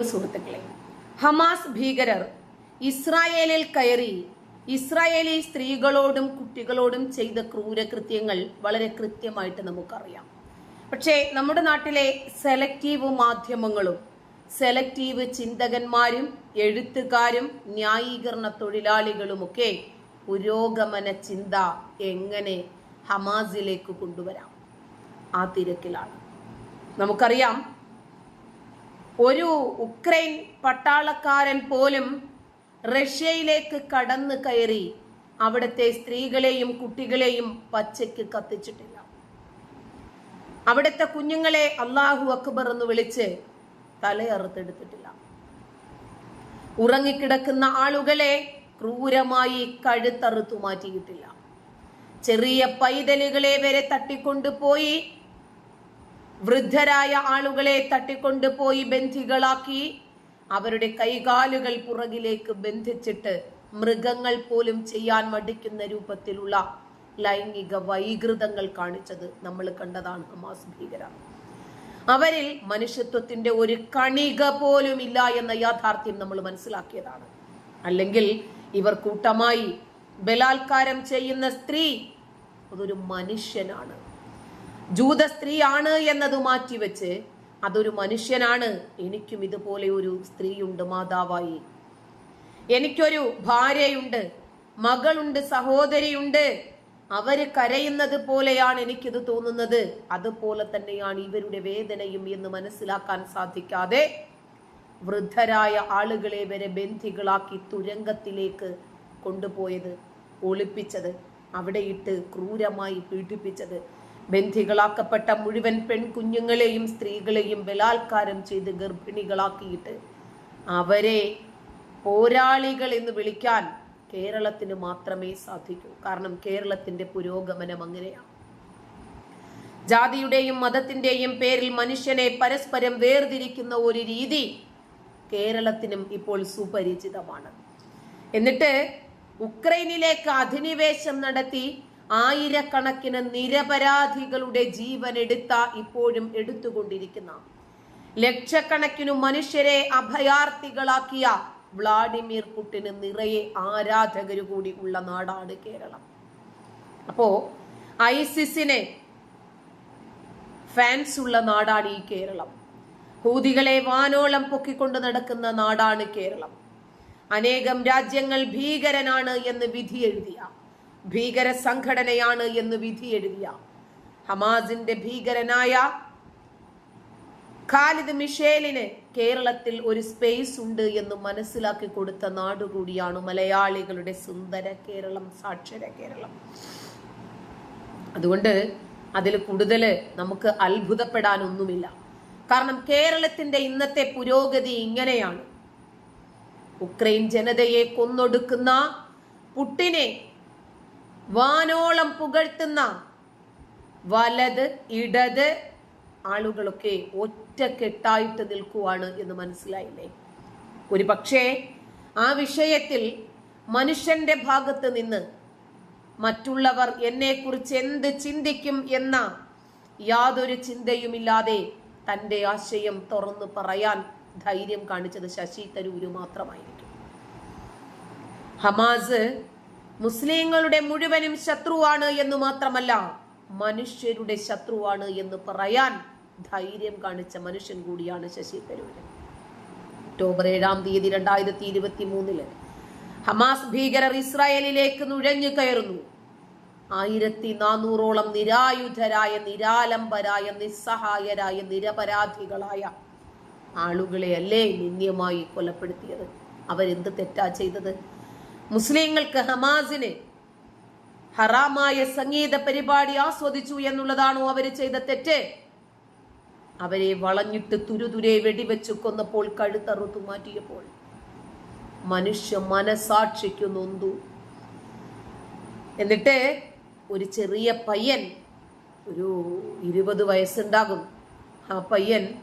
സുഹൃത്തുക്കളെ ഹമാസ് ഭീകരർ ഇസ്രായേലിൽ കയറി ഇസ്രായേലി സ്ത്രീകളോടും കുട്ടികളോടും ചെയ്ത ക്രൂരകൃത്യങ്ങൾ വളരെ കൃത്യമായിട്ട് നമുക്കറിയാം. പക്ഷേ നമ്മുടെ നാട്ടിലെ സെലക്റ്റീവ് മാധ്യമങ്ങളും സെലക്റ്റീവ് ചിന്തകന്മാരും എഴുത്തുകാരും ന്യായീകരണ തൊഴിലാളികളുമൊക്കെ പുരോഗമന ചിന്ത എങ്ങനെ ഹമാസിലേക്ക് കൊണ്ടുവരാം? ആ തിരക്കിലാണ്. നമുക്കറിയാം ഒരു ഉക്രൈൻ പട്ടാളക്കാരൻ പോലും റഷ്യയിലേക്ക് കടന്നു കയറി അവിടുത്തെ സ്ത്രീകളെയും കുട്ടികളെയും പച്ചയ്ക്ക് കത്തിച്ചിട്ടില്ല. അവിടുത്തെ കുഞ്ഞുങ്ങളെ അള്ളാഹു അക്ബർ എന്ന് വിളിച്ച് തലയറുത്തെടുത്തിട്ടില്ല ഉറങ്ങിക്കിടക്കുന്ന ആളുകളെ ക്രൂരമായി കഴുത്തറുത്തു മാറ്റിയിട്ടില്ല. ചെറിയ പൈതലുകളെ വരെ തട്ടിക്കൊണ്ടുപോയി വൃദ്ധരായ ആളുകളെ തട്ടിക്കൊണ്ടുപോയി ബന്ധികളാക്കി. അവരുടെ കൈകാലുകൾ പുറകിലേക്ക് ബന്ധിച്ചിട്ട് മൃഗങ്ങൾ പോലും ചെയ്യാൻ മടിക്കുന്ന രൂപത്തിലുള്ള ലൈംഗിക വൈകൃതങ്ങൾ കാണിച്ചത് നമ്മൾ കണ്ടതാണ് ഹമാസ് ഭീകര അവരിൽ മനുഷ്യത്വത്തിന്റെ ഒരു കണിക പോലും ഇല്ല എന്ന യാഥാർത്ഥ്യം നമ്മൾ മനസ്സിലാക്കിയതാണ്. അല്ലെങ്കിൽ ഇവർ കൂട്ടമായി ബലാത്കാരം ചെയ്യുന്ന സ്ത്രീ അതൊരു മനുഷ്യനാണ്. ജൂത സ്ത്രീയാണ് എന്നത് മാറ്റിവെച്ച് അതൊരു മനുഷ്യനാണ്. എനിക്കും ഇതുപോലെ ഒരു സ്ത്രീയുണ്ട് മാതാവായി. എനിക്കൊരു ഭാര്യയുണ്ട് മകളുണ്ട് സഹോദരിയുണ്ട്. അവർ കരയുന്നത് പോലെയാണ് എനിക്കിത് തോന്നുന്നത്. അതുപോലെ തന്നെയാണ് ഇവരുടെ വേദനയും എന്ന് മനസ്സിലാക്കാൻ സാധിക്കാതെ വൃദ്ധരായ ആളുകളെ വരെ ബന്ധികളാക്കി തുരങ്കത്തിലേക്ക് കൊണ്ടുപോയത് ഒളിപ്പിച്ചത് അവിടെയിട്ട് ക്രൂരമായി പീഡിപ്പിച്ചത്. ബന്ധികളാക്കപ്പെട്ട മുഴുവൻ പെൺകുഞ്ഞുങ്ങളെയും സ്ത്രീകളെയും ബലാത്കാരം ചെയ്ത് ഗർഭിണികളാക്കിയിട്ട് അവരെ പോരാളികൾ എന്ന് വിളിക്കാൻ കേരളത്തിന് മാത്രമേ സാധിക്കൂ. കാരണം കേരളത്തിന്റെ പുരോഗമനം അങ്ങനെയാണ്. ജാതിയുടെയും മതത്തിന്റെയും പേരിൽ മനുഷ്യനെ പരസ്പരം വേർതിരിക്കുന്ന ഒരു രീതി കേരളത്തിനും ഇപ്പോൾ സുപരിചിതമാണ്. എന്നിട്ട് ഉക്രൈനിലേക്ക് അധിനിവേശം നടത്തി ആയിരക്കണക്കിന് നിരപരാധികളുടെ ജീവൻ എടുത്ത ഇപ്പോഴും എടുത്തുകൊണ്ടിരിക്കുന്ന ലക്ഷക്കണക്കിനു മനുഷ്യരെ അഭയാർത്ഥികളാക്കിയ വ്ളാഡിമിർ പുട്ടിന് നിറയെ ആരാധകരു കൂടി ഉള്ള നാടാണ് കേരളം. അപ്പോ ഐസിസിനെ ഫാൻസ് ഉള്ള നാടാണ് ഈ കേരളം. ഹൂതികളെ വാനോളം പൊക്കിക്കൊണ്ട് നടക്കുന്ന നാടാണ് കേരളം. അനേകം രാജ്യങ്ങൾ ഭീകരനാണ് എന്ന് വിധി എഴുതിയ ഭീകര സംഘടനയാണ് എന്ന് വിധി എഴുതിയ ഹമാസിന്റെ ഭീകരനായ ഖാലിദ് മിഷേലിന് കേരളത്തിൽ ഒരു സ്പേസ് ഉണ്ട് എന്ന് മനസ്സിലാക്കി കൊടുത്ത നാടുകൂടിയാണ് മലയാളികളുടെ സുന്ദര കേരളം സാക്ഷര കേരളം. അതുകൊണ്ട് അതിൽ കൂടുതൽ നമുക്ക് അത്ഭുതപ്പെടാനൊന്നുമില്ല. കാരണം കേരളത്തിന്റെ ഇന്നത്തെ പുരോഗതി ഇങ്ങനെയാണ്. ഉക്രൈൻ ജനതയെ കൊന്നൊടുക്കുന്ന പുട്ടിനെ വാനോളം പുകഴ്ത്തുന്ന വലത് ഇടത് ആളുകളൊക്കെ ഒറ്റക്കെട്ടായിട്ട് നിൽക്കുവാണ് എന്ന് മനസ്സിലായില്ലേ? ഒരു പക്ഷേ ആ വിഷയത്തിൽ മനുഷ്യന്റെ ഭാഗത്ത് നിന്ന് മറ്റുള്ളവർ എന്നെക്കുറിച്ച് എന്ത് ചിന്തിക്കും എന്ന യാതൊരു ചിന്തയുമില്ലാതെ തന്റെ ആശയം തുറന്നു പറയാൻ ധൈര്യം കാണിച്ചത് ശശി തരൂര് മാത്രമായിരിക്കും. ഹമാസ് മുസ്ലിങ്ങളുടെ മുഴുവനും ശത്രുവാണ് എന്ന് മാത്രമല്ല മനുഷ്യരുടെ ശത്രുവാണ് എന്ന് പറയാൻ ധൈര്യം കാണിച്ച മനുഷ്യൻ കൂടിയാണ് ശശി തരൂര് ഒക്ടോബർ ഏഴാം തീയതി രണ്ടായിരത്തി ഇരുപത്തി മൂന്നിൽ ഹമാസ് ഭീകരർ ഇസ്രായേലിലേക്ക് നുഴഞ്ഞു കയറുന്നു. ആയിരത്തി നാനൂറോളം നിരായുധരായ നിരാലംബരായ നിസ്സഹായരായ നിരപരാധികളായ ആളുകളെ അല്ലേ നിന്ദ്യമായി കൊലപ്പെടുത്തിയത്? അവരെന്ത് തെറ്റാ ചെയ്തത്? മുസ്ലിങ്ങൾക്ക് ഹമാസിന് ഹറാമായ സംഗീത പരിപാടി ആസ്വദിച്ചു എന്നുള്ളതാണോ അവർ ചെയ്ത തെറ്റ്? അവരെ വളഞ്ഞിട്ട് തുരുതുരെ വെടിവെച്ചു കൊന്നപ്പോൾ കഴുത്തറുത്തു മാറ്റിയപ്പോൾ മനുഷ്യ മനസാക്ഷിക്കു നൊന്തു. എന്നിട്ട് ഒരു ചെറിയ പയ്യൻ ഒരു ഇരുപത് വയസ്സുണ്ടാകും. ആ പയ്യൻ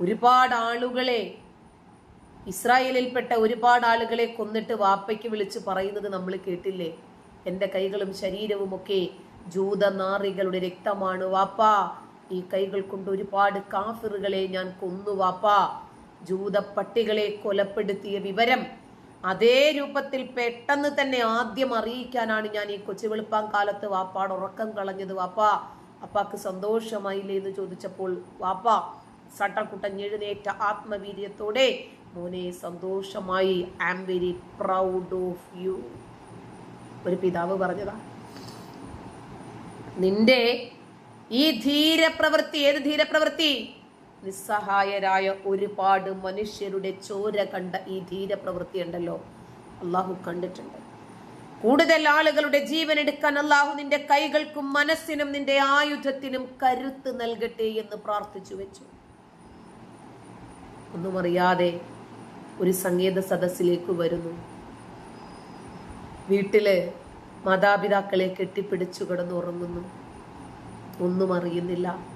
ഒരുപാട് ആളുകളെ ഇസ്രായേലിൽപ്പെട്ട ഒരുപാട് ആളുകളെ കൊന്നിട്ട് വാപ്പയ്ക്ക് വിളിച്ച് പറയുന്നത് നമ്മൾ കേട്ടില്ലേ? എന്റെ കൈകളും ശരീരവും ഒക്കെ ജൂതനാറികളുടെ രക്തമാണ്. വാപ്പാ ഈ കൈകൾ കൊണ്ട് ഒരുപാട് കാഫിറുകളെ ഞാൻ കൊന്നു വാപ്പാ. ജൂതപ്പട്ടികളെ കൊലപ്പെടുത്തിയ വിവരം അതേ രൂപത്തിൽ പെട്ടെന്ന് തന്നെ ആദ്യം അറിയിക്കാനാണ് ഞാൻ ഈ കൊച്ചു വെളുപ്പാൻ കാലത്ത് വാപ്പാട് ഉറക്കം കളഞ്ഞത് വാപ്പാ. അപ്പാക്ക് സന്തോഷമായില്ലേ എന്ന് ചോദിച്ചപ്പോൾ വാപ്പ സട്ടക്കുട്ടഞ്ഞെഴുന്നേറ്റ ആത്മവീര്യത്തോടെ മോനെ സന്തോഷമായി. I am very proud of you ഒരു പിതാവ് പറഞ്ഞതാ. നിന്റെ ഈ ധീരപ്രവൃത്തി ഏത് ധീരപ്രവൃത്തി? നിസ്സഹായരായ ഒരുപാട് മനുഷ്യരുടെ ചോര കണ്ട ഈ ധീരപ്രവൃത്തി ഉണ്ടല്ലോ. അള്ളാഹു കണ്ടിട്ടുണ്ട്. കൂടുതൽ ആളുകളുടെ ജീവൻ എടുക്കാൻ അള്ളാഹു നിന്റെ കൈകൾക്കും മനസ്സിനും നിന്റെ ആയുധത്തിനും കരുത്ത് നൽകട്ടെ എന്ന് പ്രാർത്ഥിച്ചു വെച്ചു ഒന്നും അറിയാതെ ഒരു സംഗീത സദസ്സിലേക്ക് വരുന്നു. വീട്ടിലെ മാതാപിതാക്കളെ കെട്ടിപ്പിടിച്ചു കിടന്നുറങ്ങുന്നു. ഒന്നും അറിയുന്നില്ല.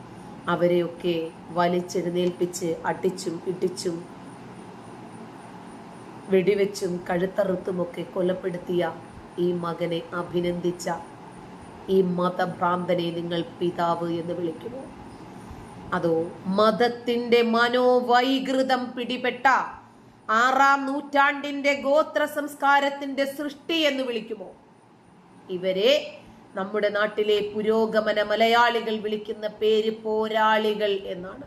അവരെയൊക്കെ വലിച്ചെഴുന്നേൽപ്പിച്ച് അടിച്ചും ഇടിച്ചും വെടിവെച്ചും കഴുത്തറുത്തുമൊക്കെ കൊലപ്പെടുത്തിയ ഈ മകനെ അഭിനന്ദിച്ച ഈ മതഭ്രാന്തനെ നിങ്ങൾ പിതാവ് എന്ന് വിളിക്കുമോ അതോ മതത്തിന്റെ മനോവൈകൃതം പിടിപെട്ട ആറാം നൂറ്റാണ്ടിന്റെ ഗോത്ര സംസ്കാരത്തിന്റെ സൃഷ്ടി എന്ന് വിളിക്കുമോ? ഇവരെ നമ്മുടെ നാട്ടിലെ പുരോഗമന മലയാളികൾ വിളിക്കുന്ന പേര് പോരാളികൾ എന്നാണ്.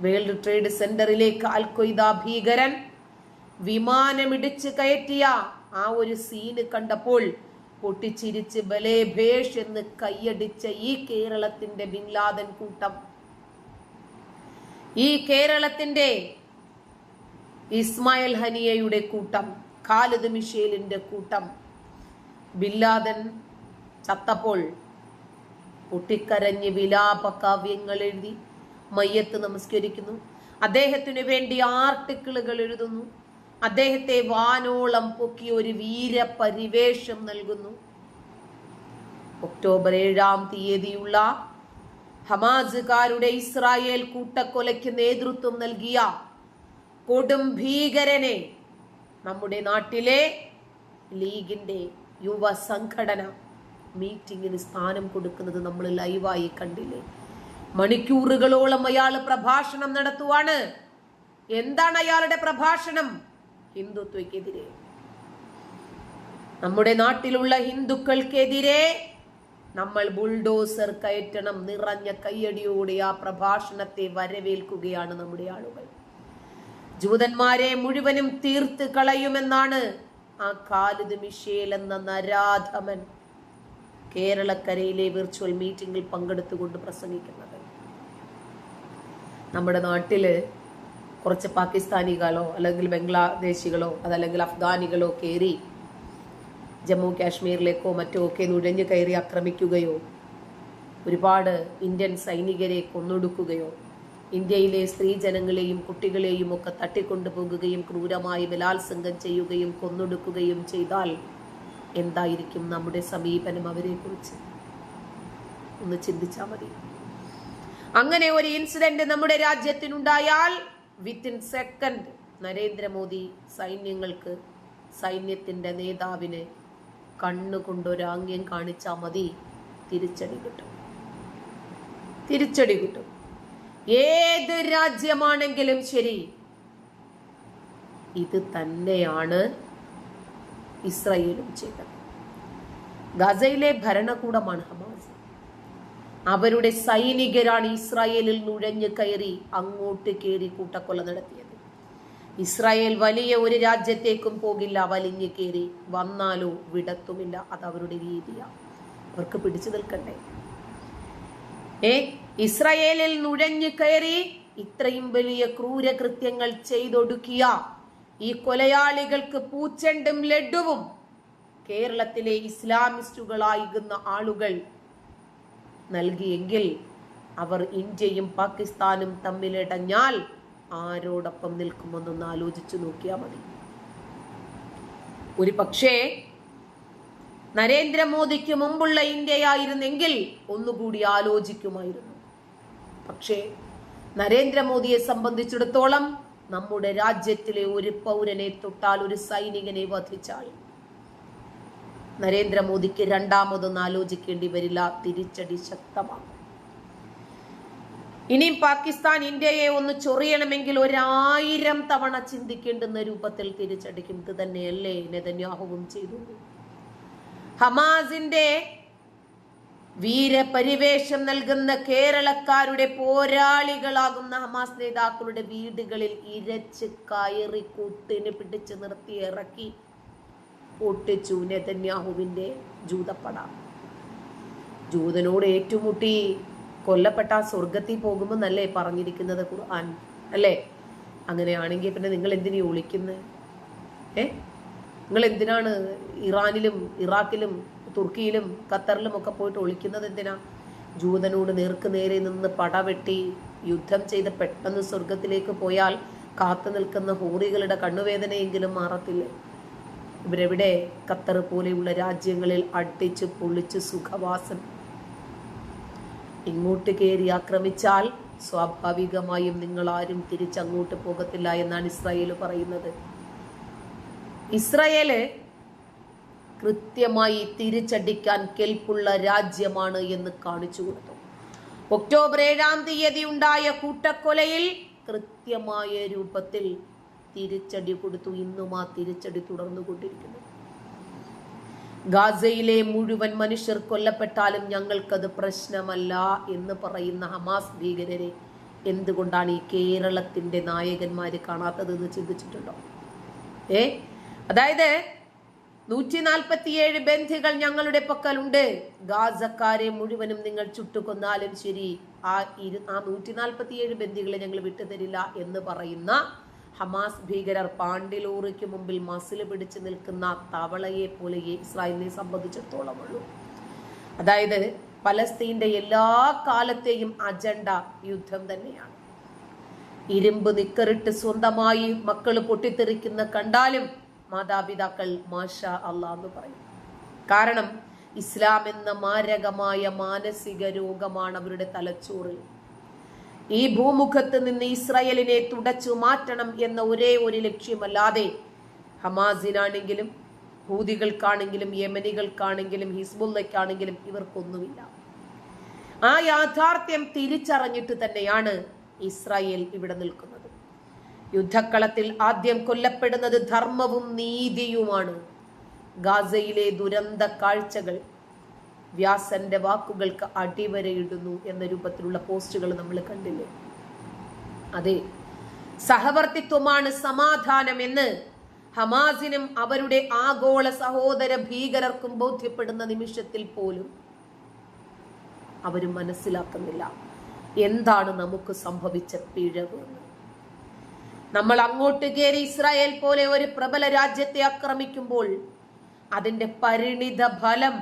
വേൾഡ് ട്രേഡ് സെന്ററിലേക്ക് അൽക്കൊയ്ത ഭീകരൻ വിമാനമിടിച്ച് കയറ്റിയ ആ ഒരു സീന് കണ്ടപ്പോൾ പൊട്ടിച്ചിരിച്ച് ബലേ ഭേഷ് എന്ന് കൈയടിച്ച ഈ കേരളത്തിന്റെ ബിൻലാദൻ കൂട്ടം. ഈ കേരളത്തിന്റെ ഇസ്മായിൽ ഹനിയയുടെ കൂട്ടം ഖാലിദ് മിഷേലിന്റെ കൂട്ടം. ബില്ലാദൻ ചത്തപ്പോൾ പൊട്ടിക്കരഞ്ഞ് വിലാപ കാവ്യങ്ങൾ എഴുതി മയ്യത്ത് നമസ്കരിക്കുന്നു. അദ്ദേഹത്തിനു വേണ്ടി ആർട്ടിക്കിളുകൾ എഴുതുന്നു. അദ്ദേഹത്തെ വാനോളം പൊക്കി ഒരു വീരപരിവേഷം നൽകുന്നു. ഒക്ടോബർ ഏഴാം തീയതിയുള്ള ഹമാസുകാരുടെ ഇസ്രായേൽ കൂട്ടക്കൊലയ്ക്ക് നേതൃത്വം നൽകിയ കൊടും ഭീകരനെ നമ്മുടെ നാട്ടിലെ ലീഗിന്റെ യുവ സംഘടന മീറ്റിങ്ങിന് സ്ഥാനം കൊടുക്കുന്നത് നമ്മൾ ലൈവായി കണ്ടില്ലേ? മണിക്കൂറുകളോളം അയാൾ പ്രഭാഷണം നടത്തുവാണ്. എന്താണ് അയാളുടെ പ്രഭാഷണം? ഹിന്ദുത്വക്കെതിരെ നമ്മുടെ നാട്ടിലുള്ള ഹിന്ദുക്കൾക്കെതിരെ നമ്മൾ ബുൾഡോസർ കയറ്റണം നിറഞ്ഞ കയ്യടിയോടെ ആ പ്രഭാഷണത്തെ വരവേൽക്കുകയാണ് നമ്മുടെ ആളുകൾ. ജൂതന്മാരെ മുഴുവനും തീർത്ത് കളയുമെന്നാണ് ആ കാലിത് മിഷേൽ എന്ന നരാധമൻ കേരളക്കരയിലെ വിർച്വൽ മീറ്റിംഗിൽ പങ്കെടുത്തുകൊണ്ട് പ്രസംഗിക്കുന്നത്. നമ്മുടെ നാട്ടിൽ കുറച്ച് പാകിസ്ഥാനികളോ അല്ലെങ്കിൽ ബംഗ്ലാദേശികളോ അതല്ലെങ്കിൽ അഫ്ഗാനികളോ കയറി ജമ്മു കാശ്മീരിലേക്കോ മറ്റോ ഒക്കെ നുഴഞ്ഞു കയറി ആക്രമിക്കുകയോ ഒരുപാട് ഇന്ത്യൻ സൈനികരെ കൊന്നൊടുക്കുകയോ ഇന്ത്യയിലെ സ്ത്രീജനങ്ങളെയും കുട്ടികളെയും ഒക്കെ തട്ടിക്കൊണ്ടുപോകുകയും ക്രൂരമായി ബലാത്സംഗം ചെയ്യുകയും കൊന്നൊടുക്കുകയും ചെയ്താൽ എന്തായിരിക്കും നമ്മുടെ സമീപനം അവരെക്കുറിച്ച്? ഒന്ന് ചിന്തിച്ചാൽ മതി. അങ്ങനെ ഒരു ഇൻസിഡന്റ് നമ്മുടെ രാജ്യത്തിനുണ്ടായാൽ വിത്തിൻ സെക്കൻഡ് നരേന്ദ്രമോദി സൈന്യങ്ങൾക്ക് സൈന്യത്തിന്റെ നേതാവിന് കണ്ണുകൊണ്ടൊരാംഗ്യം കാണിച്ചാൽ മതി. തിരിച്ചടി കിട്ടും. തിരിച്ചടി കിട്ടും. ഏത് രാജ്യമാണെങ്കിലും ശരി. ഇത് തന്നെയാണ് ഇസ്രയേലും ചെയ്തത്. ഗസയിലെ ഭരണകൂടമാണ് ഹമാസ്. അവരുടെ സൈനികരാണ് ഇസ്രായേലിൽ നുഴഞ്ഞു കയറി അങ്ങോട്ട് കയറി കൂട്ടക്കൊല നടത്തിയത്. ഇസ്രായേൽ വലിയ ഒരു രാജ്യത്തേക്കും പോകില്ല വലിഞ്ഞു കയറി വന്നാലോ വിടത്തുമില്ല. അത് അവരുടെ രീതിയാണ് അവർക്ക് പിടിച്ചു നിൽക്കണ്ടേ. ഏ ഇസ്രായേലിൽ നുഴഞ്ഞു കയറി ഇത്രയും വലിയ ക്രൂരകൃത്യങ്ങൾ ചെയ്തൊടുക്കിയ ഈ കൊലയാളികൾക്ക് പൂച്ചെണ്ടും ലഡുവും കേരളത്തിലെ ഇസ്ലാമിസ്റ്റുകളായിരുന്ന ആളുകൾ നൽകിയെങ്കിൽ അവർ ഇന്ത്യയും പാകിസ്ഥാനും തമ്മിലിടഞ്ഞാൽ ആരോടൊപ്പം നിൽക്കുമെന്നൊന്ന് ആലോചിച്ചു നോക്കിയാൽ മതി. ഒരു പക്ഷേ നരേന്ദ്രമോദിക്ക് മുമ്പുള്ള ഇന്ത്യയായിരുന്നെങ്കിൽ ഒന്നുകൂടി ആലോചിക്കുമായിരുന്നു. പക്ഷേ നരേന്ദ്രമോദിയെ സംബന്ധിച്ചിടത്തോളം നമ്മുടെ രാജ്യത്തിലെ ഒരു പൗരനെ തൊട്ടാൽ ഒരു സൈനികനെ വധിച്ചാൽ നരേന്ദ്രമോദിക്ക് രണ്ടാമതൊന്ന് ആലോചിക്കേണ്ടി വരില്ല തിരിച്ചടി ശക്തമാണ്. ഇനിയും പാകിസ്ഥാൻ ഇന്ത്യയെ ഒന്ന് ചൊറിയണമെങ്കിൽ ഒരായിരം തവണ ചിന്തിക്കേണ്ടുന്ന രൂപത്തിൽ തിരിച്ചടിക്കും. ഇത് തന്നെയല്ലേ നെതന്യാഹുവും ചെയ്തു ഹമാസിന്റെ വീരപരിവേഷം നൽകുന്ന കേരളക്കാരുടെ പോരാളികളാകുന്ന ഹമാസ് നേതാക്കളുടെ വീടുകളിൽ ഇരച്ച് കയറി കൂട്ടിന് പിടിച്ച് നിർത്തി ഇറക്കി പൊട്ടിച്ചു നെതന്യാഹുവിന്റെ ജൂതപ്പട. ജൂതനോട് ഏറ്റുമുട്ടി കൊല്ലപ്പെട്ട സ്വർഗത്തിൽ പോകുമ്പോൾ നല്ലേ പറഞ്ഞിരിക്കുന്നത് ഖുർആൻ? അല്ലേ? അങ്ങനെയാണെങ്കിൽ പിന്നെ നിങ്ങൾ എന്തിനു ഒളിക്കുന്നത്? ഏ? നിങ്ങൾ എന്തിനാണ് ഇറാനിലും ഇറാഖിലും തുർക്കിയിലും ഖത്തറിലും ഒക്കെ പോയിട്ട് ഒളിക്കുന്നത് എന്തിനാ? ജൂതനോട് നേർക്ക് നേരെ നിന്ന് പടവെട്ടി യുദ്ധം ചെയ്ത് പെട്ടെന്ന് സ്വർഗത്തിലേക്ക് പോയാൽ കാത്തു നിൽക്കുന്ന ഹോറികളുടെ കണ്ണുവേദനയെങ്കിലും മാറത്തില്ലേ. ഇവരെവിടെ? ഖത്തർ പോലെയുള്ള രാജ്യങ്ങളിൽ അടിച്ച് പൊളിച്ച് സുഖവാസം. ഇങ്ങോട്ട് കയറി ആക്രമിച്ചാൽ സ്വാഭാവികമായും നിങ്ങൾ ആരും തിരിച്ചങ്ങോട്ട് പോകത്തില്ല എന്നാണ് ഇസ്രായേൽ പറയുന്നത്. ഇസ്രായേൽ കൃത്യമായി തിരിച്ചടിക്കാൻ കെൽപ്പുള്ള രാജ്യമാണ് എന്ന് കാണിച്ചു കൊടുത്തു. ഒക്ടോബർ ഏഴാം തീയതി ഉണ്ടായ കൂട്ടക്കൊലയിൽ കൃത്യമായ രൂപത്തിൽ തിരിച്ചടി കൊടുത്തു. ഇന്നും ആ തിരിച്ചടി തുടർന്നു കൊണ്ടിരിക്കുന്നു. ഗാസയിലെ മുഴുവൻ മനുഷ്യർ കൊല്ലപ്പെട്ടാലും ഞങ്ങൾക്കത് പ്രശ്നമല്ല എന്ന് പറയുന്ന ഹമാസ് ഭീകരരെ എന്തുകൊണ്ടാണ് ഈ കേരളത്തിന്റെ നായകന്മാര് കാണാത്തത് എന്ന് ചിന്തിച്ചിട്ടുണ്ടോ? ഏ? അതായത് നൂറ്റി നാൽപ്പത്തിയേഴ് ബന്ധികൾ ഞങ്ങളുടെ പക്കലുണ്ട്. ഗാസക്കാരെ മുഴുവനും നിങ്ങൾ ചുട്ടുകൊന്നാലും ശരി. ആ ഇരു ആ നൂറ്റി നാൽപ്പത്തിയേഴ് ബന്ധികളെ ഞങ്ങൾ വിട്ടുതരില്ല എന്ന് പറയുന്ന ഹമാസ് ഭീകരർ പാണ്ടിലൂറിക്ക് മുമ്പിൽ മസിൽ പിടിച്ചു നിൽക്കുന്ന തവളയെ പോലെ ഇസ്രായേലിനെ സംബന്ധിച്ചിടത്തോളം ഉള്ളൂ അതായത് പലസ്തീന്റെ എല്ലാ കാലത്തെയും അജണ്ട യുദ്ധം തന്നെയാണ്. ഇരുമ്പ് നിക്കറിട്ട് സ്വന്തമായി മക്കൾ പൊട്ടിത്തെറിക്കുന്ന കണ്ടാലും മാതാപിതാക്കൾ മാഷ അല്ലാ എന്ന് പറയും. കാരണം ഇസ്ലാം എന്ന മാരകമായ മാനസിക രോഗമാണ് അവരുടെ തലച്ചോറിൽ. ഈ ഭൂമുഖത്ത് നിന്ന് ഇസ്രയേലിനെ തുടച്ചു മാറ്റണം എന്ന ഒരേ ഒരു ലക്ഷ്യമല്ലാതെ ഹമാസിനാണെങ്കിലും ഹൂതികൾക്കാണെങ്കിലും യമനികൾക്കാണെങ്കിലും ഹിസ്ബുല്ലയ്ക്കാണെങ്കിലും ഇവർക്കൊന്നുമില്ല. ആ യാഥാർത്ഥ്യം തിരിച്ചറിഞ്ഞിട്ട് തന്നെയാണ് ഇസ്രായേൽ ഇവിടെ നിൽക്കുന്നത്. യുദ്ധക്കളത്തിൽ ആദ്യം കൊല്ലപ്പെടുന്നത് ധർമ്മവും നീതിയുമാണ്. ഗാസയിലെ ദുരന്ത കാഴ്ചകൾ വ്യാസന്റെ വാക്കുകൾക്ക് അടിവരയിടുന്നു എന്ന രൂപത്തിലുള്ള പോസ്റ്റുകൾ നമ്മൾ കണ്ടില്ലേ? അതെ സഹവർത്തിത്വമാണ് സമാധാനം എന്ന് ഹമാസിനും അവരുടെ ആഗോള സഹോദര ഭീകരർക്കും ബോധ്യപ്പെടുന്ന നിമിഷത്തിൽ പോലും അവർ മനസ്സിലാക്കുന്നില്ല. എന്താണ് നമുക്ക് സംഭവിച്ച പിഴവ്? നമ്മൾ അങ്ങോട്ട് കയറി ഇസ്രായേൽ പോലെ ഒരു പ്രബല രാജ്യത്തെ ആക്രമിക്കുമ്പോൾ അതിന്റെ പരിണിത ഫലം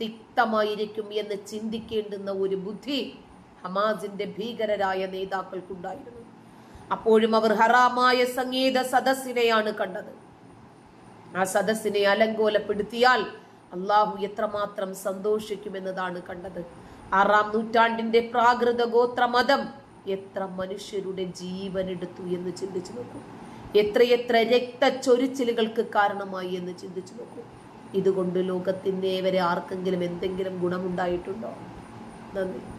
തിക്തമായിരിക്കും എന്ന് ചിന്തിക്കേണ്ടുന്ന ഒരു ബുദ്ധി ഹമാസിന്റെ ഭീകരരായ നേതാക്കൾക്കുണ്ടായിരുന്നു. അപ്പോഴും അവർ ഹറാമായ സംഗീത സദസ്സിനെയാണ് കണ്ടത്. ആ സദസ്സിനെ അലങ്കോലപ്പെടുത്തിയാൽ അള്ളാഹു എത്രമാത്രം സന്തോഷിക്കുമെന്നതാണ് കണ്ടത്. ആറാം നൂറ്റാണ്ടിന്റെ പ്രാകൃത ഗോത്ര മതം എത്ര മനുഷ്യരുടെ ജീവൻ എടുത്തു എന്ന് ചിന്തിച്ചു നോക്കൂ. എത്രയെത്ര രക്തച്ചൊരിച്ചിലുകൾക്ക് കാരണമായി എന്ന് ചിന്തിച്ചു നോക്കൂ. ഇതുകൊണ്ട് ലോകത്തിന്റെ വരെ ആർക്കെങ്കിലും എന്തെങ്കിലും ഗുണമുണ്ടായിട്ടുണ്ടോ? നന്ദി.